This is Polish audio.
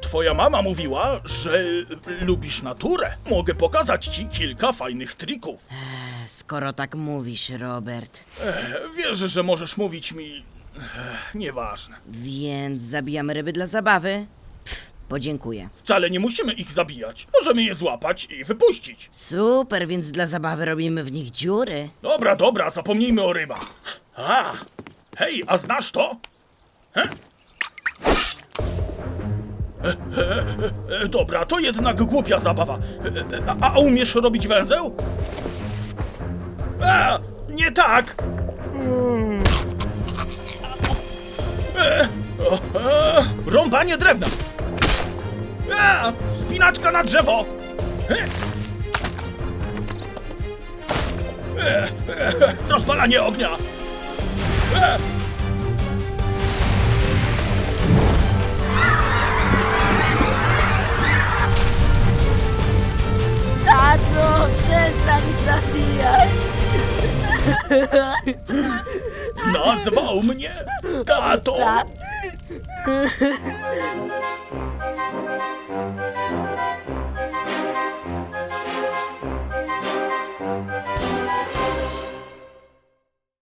Twoja mama mówiła, że lubisz naturę. Mogę pokazać ci kilka fajnych trików. Skoro tak mówisz, Robert. Wiesz, że możesz mówić mi... Ech, Nieważne. Więc zabijamy ryby dla zabawy? Pff, podziękuję. Wcale nie musimy ich zabijać. Możemy je złapać i wypuścić. Super, więc dla zabawy robimy w nich dziury. Dobra, dobra, zapomnijmy o rybach. A, hej, a znasz to? He? E, e, e, e, dobra, to jednak głupia zabawa. E, e, A, umiesz robić węzeł? A, nie tak! E, e, rąbanie drewna! A, spinaczka na drzewo! E, e, e, rozpalanie ognia! E, przestań zabijać! nazwał mnie tato!